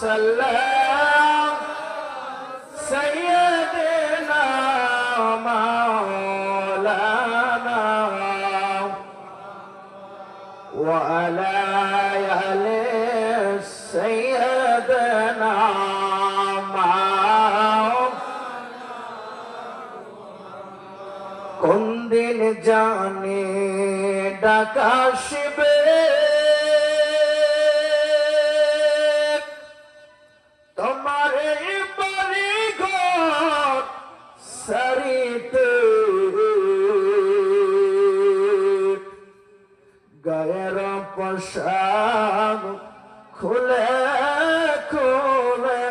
صل سيدنا مولانا وعلى آل سيدنا কোন দিন জানে ডাকাশবে তোমার পোশাক খুলে খুলে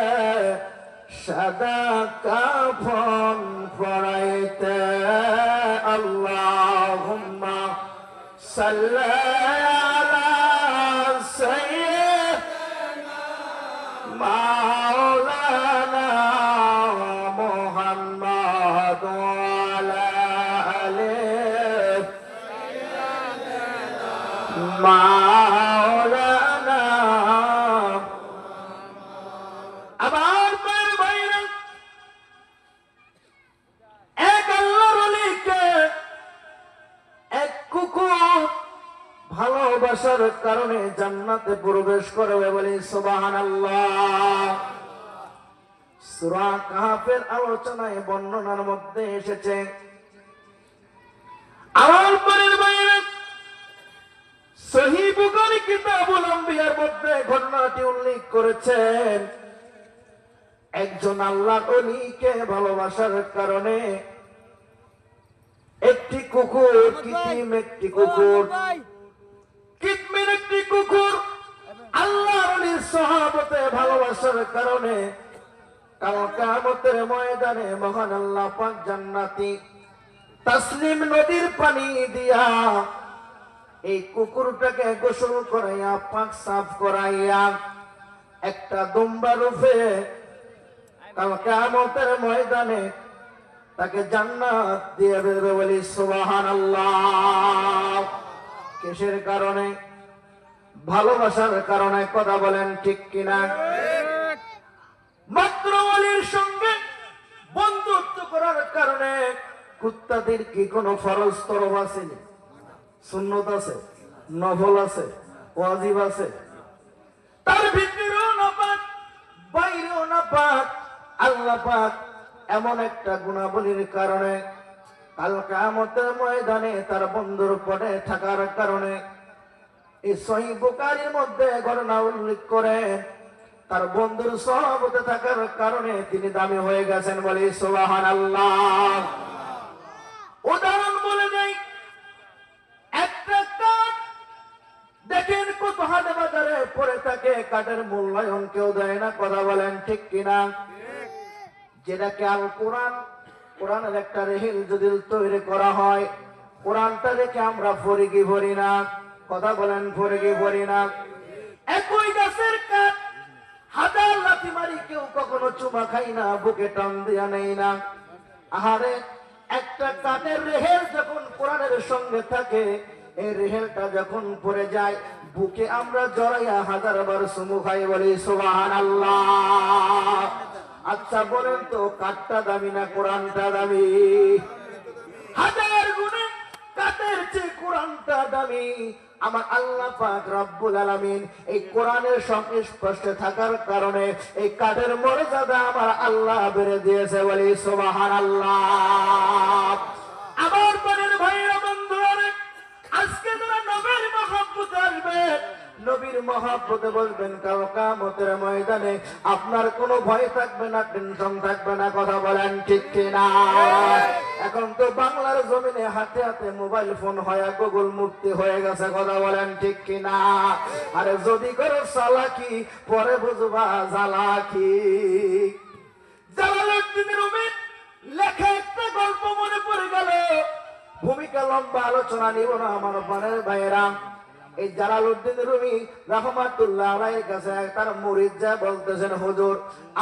সাদা কাফন পড়াইতে আল্লাহুম্মা সাল্লাল্লাহু সাইয়্যিদিনা মাওলানা মুহাম্মদ ওয়ালা আলিহি মাওলানা কারণে জান্নাতে প্রবেশ করবে বলে সুবাহান সুরা কাহাফের আলোচনায় বর্ণনার মধ্যে এসেছে আমার পরের বাইরে সহি বুখারী কিতাবুল আম্বিয়ার মধ্যে ঘটনাটি উল্লেখ করেছেন। একজন আল্লাহ অলিকে ভালোবাসার কারণে একটি কুকুর কৃত্রিম একটি কুকুর একটি কুকুর আল্লাহ সহাবতে ভালোবাসার কারণে ময়দানে মহান আল্লাহ পাক জান্নাতি নদীর পানি দিয়া এই কুকুরটাকে গোসল করাইয়া, পাক সাফ করাইয়া একটা দুম্বা রূপে কাল ময়দানে তাকে জান্নাত দিয়ে দেবে বলি সুবাহান আল্লাহ কিসের কারণে? ভালোবাসার কারণে কথা বলেন ঠিক কিনা? মাত্র অলির সঙ্গে বন্ধুত্ব করার কারণে কুত্তাদের কি কোনো ফরজ তরফ আসেনি সুন্নত আছে, নফল আছে, ওয়াজিব আছে। তার ভিতরেও না পাক বাইরেও না পাক আল্লাহ পাক এমন একটা গুণাবলীর কারণে কাল কামতের ময়দানে তার বন্ধুর পরে থাকার কারণে এই সহি বুকারির মধ্যে ঘটনা উল্লেখ করে, তার বন্ধুর সহবতে থাকার কারণে তিনি দামি হয়ে গেছেন বলে সোহান আল্লাহ উদাহরণ বলে কাঠ, দেখেন কত হাটে বাজারে পড়ে থাকে, কাঠের মূল্যায়ন কেউ দেয় না, কথা বলেন ঠিক কিনা? যেটাকে একটা যদি তৈরি করা হয় দেখে আমরা ফরিগি ভরি না। কথা বলেন ভরে গিয়ে ভরি না। একই গাছের কাঠ, হাজার লাথি মারি কেউ কখনো চুমা খাই না, বুকে টান দিয়া নেই না। আহারে, একটা কাঠের রেহেল যখন কোরআনের সঙ্গে থাকে, এই রেহেলটা যখন পড়ে যায়, বুকে আমরা জড়াইয়া হাজার বার সুমু খাই বলি সুবাহান আল্লাহ আচ্ছা বলেন তো, কাঠটা দামি না কোরআনটা দামি? হাজার গুণে কাঠের চেয়ে কোরআনটা দামি, আমার আল্লাহ পাক রব্বুল আলামিন এই কোরআনের সংস্পর্শ থাকার কারণে এই কাঠের মর্যাদা আমার আল্লাহ বেড়ে দিয়েছে বলি সুবাহান আল্লাহ আমার মনের ভাইরা বন্ধু আজকে তারা নবের মহাব্বত আসবে নবীর মহাব্বতে বলবেন, কাল কামতের ময়দানে আপনার কোনো ভয় থাকবে না, টেনশন থাকবে না, কথা বলেন ঠিক কিনা? এখন তো বাংলার জমিনে হাতে হাতে মোবাইল ফোন হয়ে, গুগল মুক্তি হয়ে গেছে, কথা বলেন ঠিক কিনা? আরে যদি করো চালাকি, পরে বুঝবা জ্বালাকি জালালউদ্দিন রুমির লেখা একটা গল্প মনে পড়ে গেল। ভূমিকা লম্বা, আলোচনা নিব না আমার পানের ভাইয়েরা। এই জালালউদ্দিন রুমি রহমাতুল্লাহ আলাইহির কাছে তার মুরিদ যা বলতেছেন, হুজুর,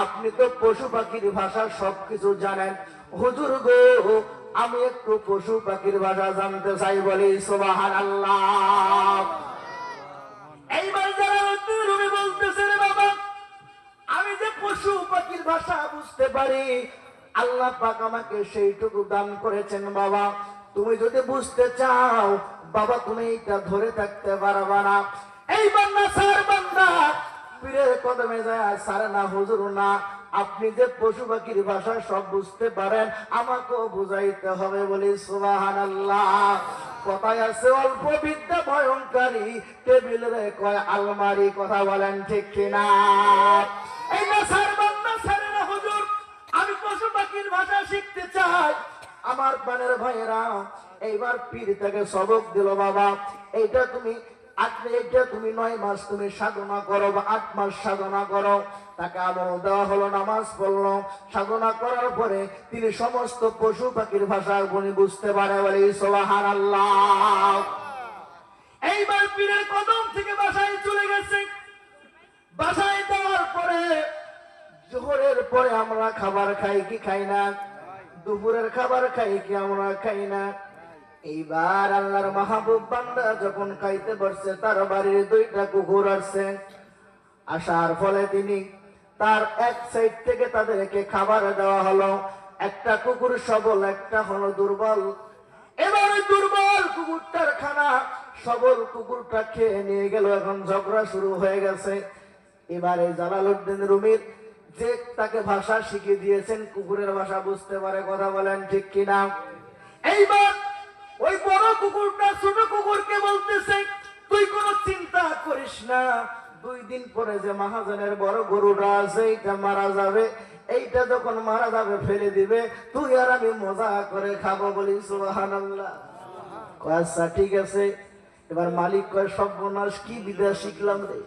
আপনি তো পশু পাখির ভাষা সবকিছু জানেন। হুজুর গো, আমি একটু পশু পাখির ভাষা জানতে চাই বলি সুবাহান আল্লাহ এইবার জালালউদ্দিন রুমি বলতেছেন, বাবা, আমি যে পশু পাখির ভাষা বুঝতে পারি, আল্লাহ পাক আমাকে সেইটুকু দান করেছেন, বাবা। তুমি যদি বুঝতে চাও বাবা, তুমি এটা ধরে থাকতে পারবা না। এই বান্দা, স্যার বান্দা না, হুজুর না। আপনি যে পশু পাখির ভাষা সব বুঝতে পারেন, আমাকেও বুঝাইতে হবে বলি সুবাহান কথায় আছে, অল্প বিদ্যা ভয়ঙ্করী টেবিল কয়, আলমারি, কথা বলেন ঠিক কিনা? এই না, স্যার বান্দা সারে না, হুজুর, আমি পশু পাখির ভাষা শিখতে চাই। আমার পানের ভাইয়েরা এইবার পীর তাকে সবক দিল বাবা। এইটা তুমি আপনি এটা তুমি নয় মাস তুমি সাধনা করো বা আট মাস সাধনা করো। তাকে আমল দেওয়া হলো, নামাজ পড়ল। সাধনা করার পরে তিনি সমস্ত পশু পাখির ভাষা উনি বুঝতে পারে, বলে সোহান আল্লাহ এইবার পীরের কদম থেকে বাসায় চলে গেছে। বাসায় যাওয়ার পরে জোহরের পরে আমরা খাবার খাই কি খাই না? দুপুরের খাবার খাই কি আমরা খাই না? এইবার আল্লাহর মাহবুব বান্দা যখন খাইতে বসছে, তার বাড়ির দুইটা কুকুর আসছে। আসার ফলে তিনি তার এক সাইড থেকে তাদেরকে খাবার দেওয়া হলো। একটা কুকুর সবল, একটা হলো দুর্বল। এবারে দুর্বল কুকুরটার খানা সবল কুকুরটা খেয়ে নিয়ে গেল, এখন ঝগড়া শুরু হয়ে গেছে। এবারে জালালউদ্দিন রুমির যে তাকে ভাষা শিখিয়ে দিয়েছেন, কুকুরের ভাষা বুঝতে পারে, কথা বলেন ঠিক কিনা? এইবার ওই বড় কুকুরটা, ছোট কুকুরকে বলতেছে, তুই কোনো চিন্তা করিস না। দুই দিন পরে যে মহাজনের বড় গরুটা আছে, এইটা মারা যাবে। এইটা যখন মারা যাবে, ফেলে দিবে। তুই আর আমি মজা করে খাব বলি আচ্ছা ঠিক আছে। এবার মালিক কয়, সর্বনাশ, কি বিদ্যা শিখলাম রে?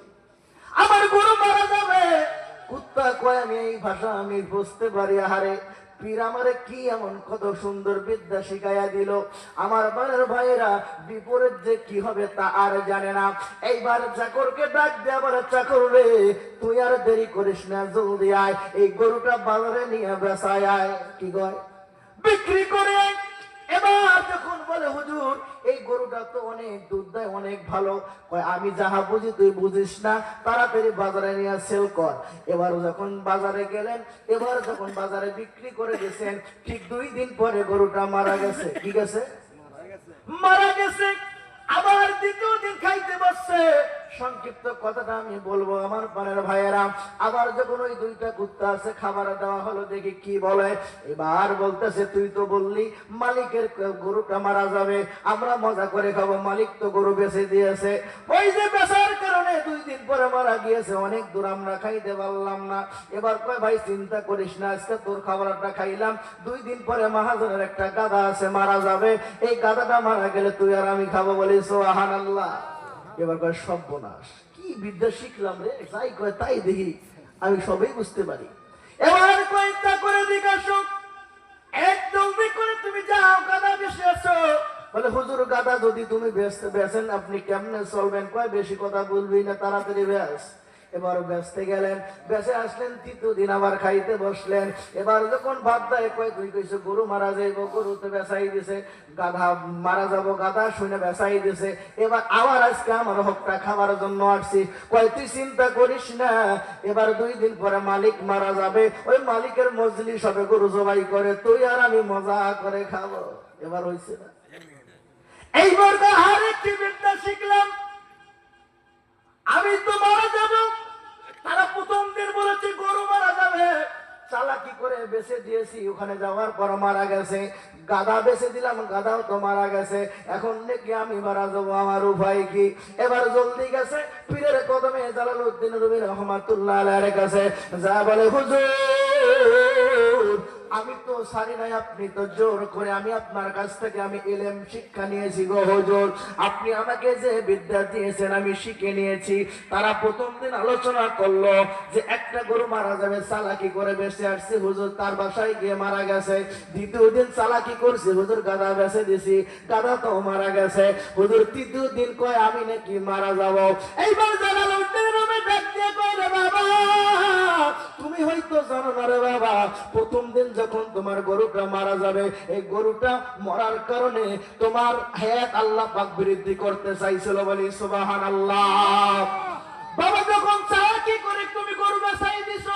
আমার গরু মারা যাবে। কুত্তা কয়, আমি এই ভাষা আমি বুঝতে পারি, আহারে। পীর আমারে কি এমন কত সুন্দর বিদ্যা শিখাইয়া দিল? আমার বাড়ির ভাইয়েরা, বিপরীত যে কি হবে তা আর জানে না। এইবার চাকরকে ডাক দিয়ে আবার চাকর রে, তুই আর দেরি করিস না, জলদি আয়। এই গরুটা বাজারে নিয়ে বেসায় আয়। কি কয়? বিক্রি করে আয়। এবার যখন বলে, হুজুর, এই গরুটা তো অনেক দুধ দেয়, অনেক ভালো। কয়, আমি যাহা বুঝি তুই বুঝিস না, তাড়াতাড়ি বাজারে নিয়ে সেল কর। এবার যখন বাজারে গেলেন, এবার যখন বাজারে বিক্রি করে দিয়েছেন, ঠিক দুই দিন পরে গরুটা মারা গেছে। কি গেছে। মারা গেছে। আবার দ্বিতীয় দিন খাইতে বসছে। সংক্ষিপ্ত কথাটা আমি বলব আমার পানের ভাইয়েরা। আবার যখন ওই দুইটা কুত্তা আছে, খাবার দেওয়া হলো দেখি কি বলে। এবার বলতেছে, তুই তো বললি মালিকের গরুটা মারা যাবে। আমরা মজা করে খাব। মালিক তো গরু বেঁচে দিয়েছে। ওই যে বেচার কারণে দুই দিন পরে মারা গিয়েছে। অনেক দূর আমরা খাইতে পারলাম না। এবার কয়, ভাই, চিন্তা করিস না, আজকে তোর খাবারটা খাইলাম। দুই দিন পরে মহাজনের একটা গাদা আছে, মারা যাবে। এই গাদাটা মারা গেলে তুই আর আমি খাব বলি আহান আল্লাহ এবার কয় সর্বনাশ। কি বিদ্যা শিখলাম রে? যাই কয়, তাই দেখি। আমি সবই বুঝতে পারি। এবার কয়েকটা করে জিজ্ঞাসা একদম করে তুমি যাও, গাদা বেশি আছো। বলে, হুজুর, গাদা, যদি তুমি বেচতে বেচেন আপনি কেমনে চলবেন? কয়, বেশি কথা বলবি না, তাড়াতাড়ি বেশ এবার বেচতে গেলেন, বেঁচে আসলেন, তৃতীয় দিন আবার খাইতে বসলেন। এবার যখন ভাত দেয়, কয় তুই কইছে, গরু মারা যাইব গরু তো বেচাই দিছে, গাধা মারা যাব, গাধা শুনে বেচাই দিছে। এবার আবার আজকে আমার হকটা খাবার জন্য আসছি। কয়, তুই চিন্তা করিস না, এবার দুই দিন পরে মালিক মারা যাবে, ওই মালিকের মজলি সবে গরু জবাই করে, তুই আর আমি মজা করে খাব। এবার হয়েছে না। এইবার আরেকটি বিদ্যা শিখলাম। আমি তো মারা যাব। তারা প্রথম দিন বলেছে, গরু মারা যাবে। চালাকি করে বেছে দিয়েছি? ওখানে যাওয়ার পর মারা গেছে। গাদা বেছে দিলাম গাদাও তো মারা গেছে। এখন নাকি আমি মারা যাব, আমার উপায় কি? এবার জলদি গেছে, পীরের কদমে জালাল উদ্দিন রবি রহমাতুল্লাহ কাছে। যা বলে, হুজুর আমি তো সারি নাই, আপনি তো জোর করে আমি আপনার কাছ থেকে আমি এলেম শিক্ষা নিয়েছি গো হুজুর। আপনি আমাকে যে বিদ্যা দিয়েছেন, আমি শিখে নিয়েছি। তারা প্রথম দিন আলোচনা করল যে একটা গরু মারা যাবে, চালাকি করে বেঁচে আসছে হুজুর, তার বাসায় গিয়ে মারা গেছে। দ্বিতীয় দিন চালাকি করছে, হুজুর গাদা বেঁচে দিছি গাদা তো মারা গেছে। হুজুর, তৃতীয় দিন কয়, আমি নাকি মারা যাব। এইবার জানাল রে বাবা দিন যখন তোমার গরুটা মারা যাবে, এই গরুটা মরার কারণে তোমার হায়াত আল্লাহ পাক বৃদ্ধি করতে চাইছিল বলি সুবাহান আল্লাহ বাবা যখন চালাকি করে তুমি গরু বাসাই দিছো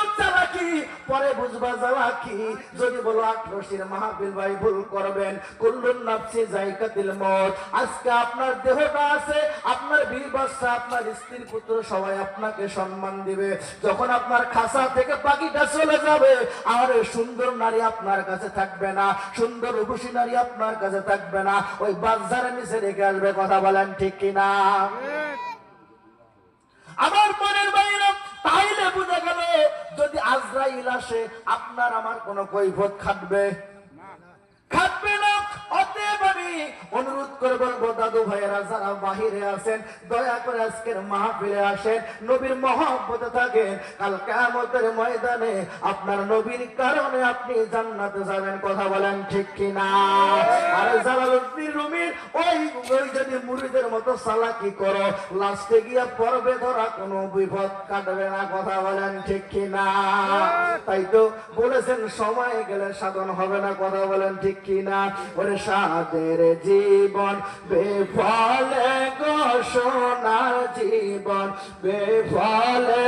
পরে বুঝবা চালাকি যদি বলো আক্রোশের মাহফিল ভাই ভুল করবেন কুল্লুন নাফসি জায়গাতিল মত আজকে আপনার দেহটা আছে আপনার বীর বাচ্চা আপনার স্ত্রীর পুত্র সবাই আপনাকে সম্মান দিবে। যখন আপনার খাসা থেকে পাখিটা চলে যাবে আর সুন্দর নারী আপনার কাছে থাকবে না সুন্দর রূপসী নারী আপনার কাছে থাকবে না। ওই বাজারে নিচে রেখে আসবে কথা বলেন ঠিক কিনা? আমার মনের বাইরে তাইলে বুঝা যদি আজরাইল আসে, আপনার আমার কোনো কৈফত খাটবে? খাটবে না, অতএব আমি অনুরোধ করে বলব বাহিরে আছেন দয়া করে আজকের মাহফিলে আসেন, নবীর মহব্বতে থাকেন। কাল কেমতের ময়দানে আপনার নবীর কারণে আপনি জান্নাতে যাবেন, কথা বলেন ঠিক কিনা? আর জালালউদ্দিন রুমির, ওই ওই যদি মুরিদের মতো সালাকি করো লাস্টে গিয়ে পর্বে ধরা কোনো বিপদ কাটবে না, কথা বলেন ঠিক কিনা? তাই তো বলেছেন, সময় গেলে সাধন হবে না, কথা বলেন ঠিক কিনা? ওরে সাদের জীবন বেফলে গো সোনার জীবন বেফলে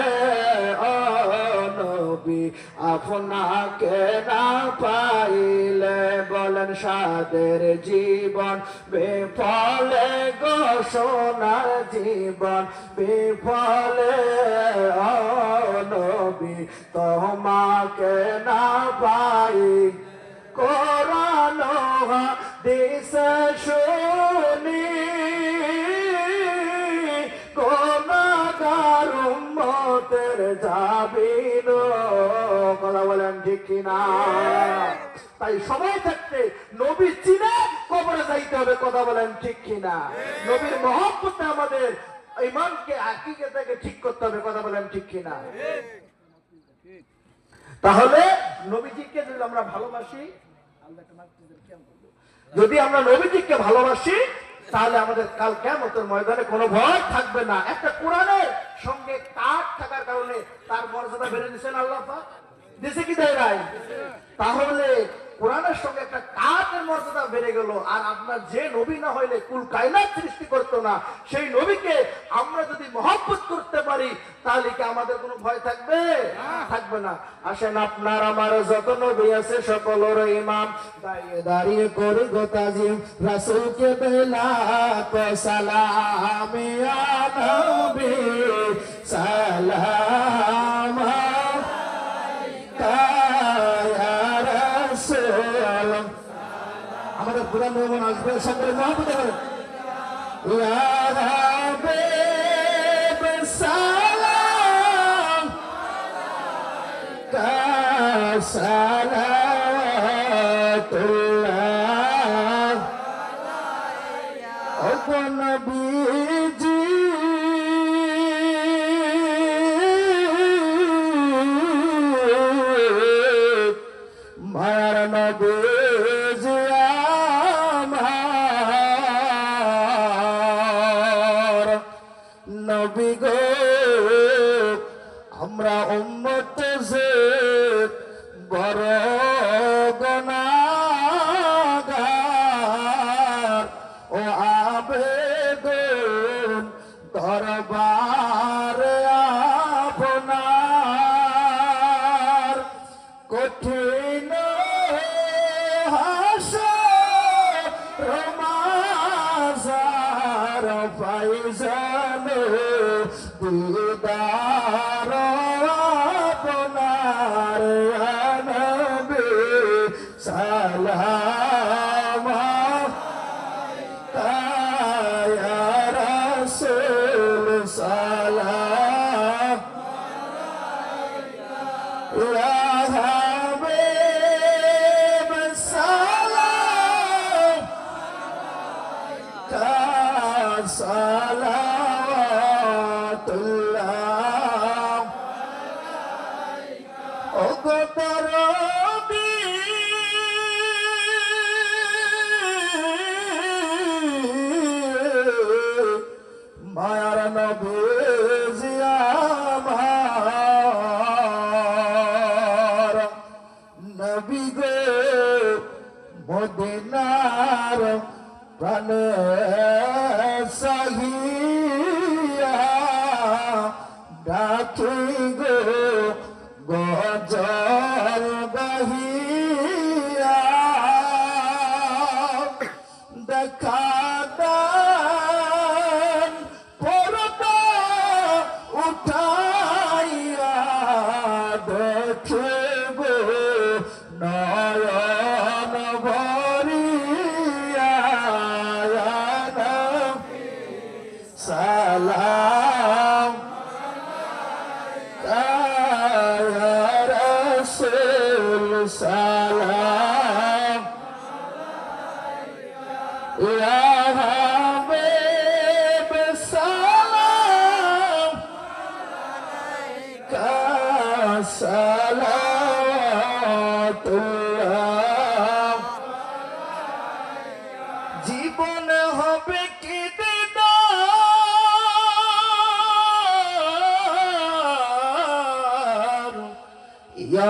নবী আপনাকে না পাইলে বলেন সাদের জীবন বেফলে গো সোনার জীবন বেফলে নবী তোমাকে না পাই কোরআন দিস গারুমতের যাবিন কথা বলেন ঠিক কিনা? তাই সময় থাকতে নবী চিনে কবরে যাইতে হবে, কথা বলেন ঠিক কিনা? নবীর আমাদের ইমানকে আকিকে থেকে ঠিক করতে হবে, কথা বলেন ঠিক কিনা? তাহলে নবীজিকে যদি আমরা ভালোবাসি, যদি আমরা নবীজিকে ভালোবাসি তাহলে আমাদের কাল কেমতের ময়দানে কোনো ভয় থাকবে না। একটা কোরআনের সঙ্গে কাঠ থাকার কারণে তার মর্যাদা বেড়ে দিচ্ছেন আল্লাহ দিছে কি দেয় তাহলে কোরআনের সঙ্গে একটা কাঠের মর্যাদা বেড়ে গেল আর আপনার যে নবী না হইলে কুল কায়নাত সৃষ্টি করতো না সেই নবীকে আমরা যদি মহব্বত করতে পারি তাহলে কি আমাদের কোনো ভয় থাকবে? থাকবে না। আসেন আপনার আমার যত নবী আছে সকলের ইমাম দাঁড়িয়ে দাঁড়িয়ে করি গোতাজিম রাসূলকে বেলা তো সালাম ইয়া নবী সালাম। আমাদের পুরান ভবন আসবে সকলে করেন ইয়া হাবিব সালাম। ফাইজান দিদার God. জীবন হবে কি দিদার ইয়া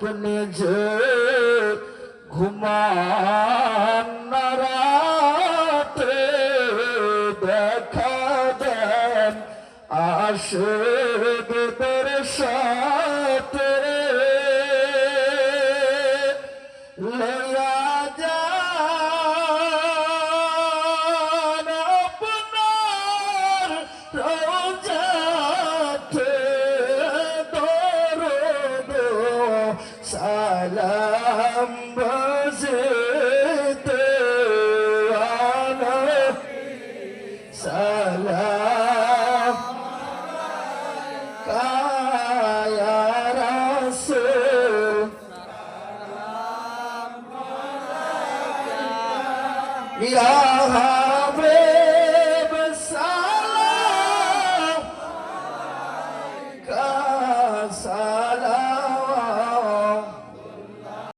अपने जो घुमा